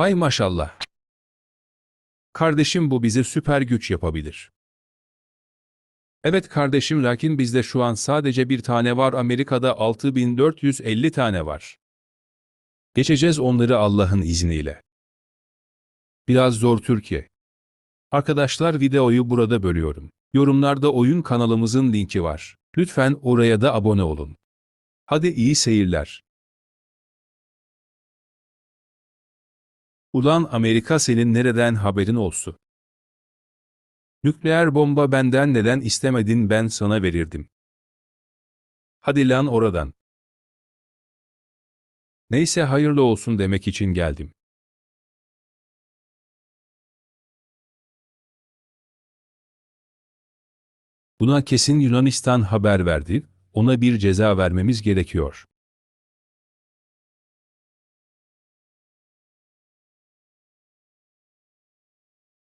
Hay maşallah. Kardeşim bu bize süper güç yapabilir. Evet kardeşim lakin bizde şu an sadece bir tane var Amerika'da 6450 tane var. Geçeceğiz onları Allah'ın izniyle. Biraz zor Türkiye. Arkadaşlar videoyu burada bölüyorum. Yorumlarda oyun kanalımızın linki var. Lütfen oraya da abone olun. Hadi iyi seyirler. Ulan Amerika senin nereden haberin olsun? Nükleer bomba benden neden istemedin ben sana verirdim. Hadi lan oradan. Neyse hayırlı olsun demek için geldim. Buna kesin Yunanistan haber verdi, ona bir ceza vermemiz gerekiyor.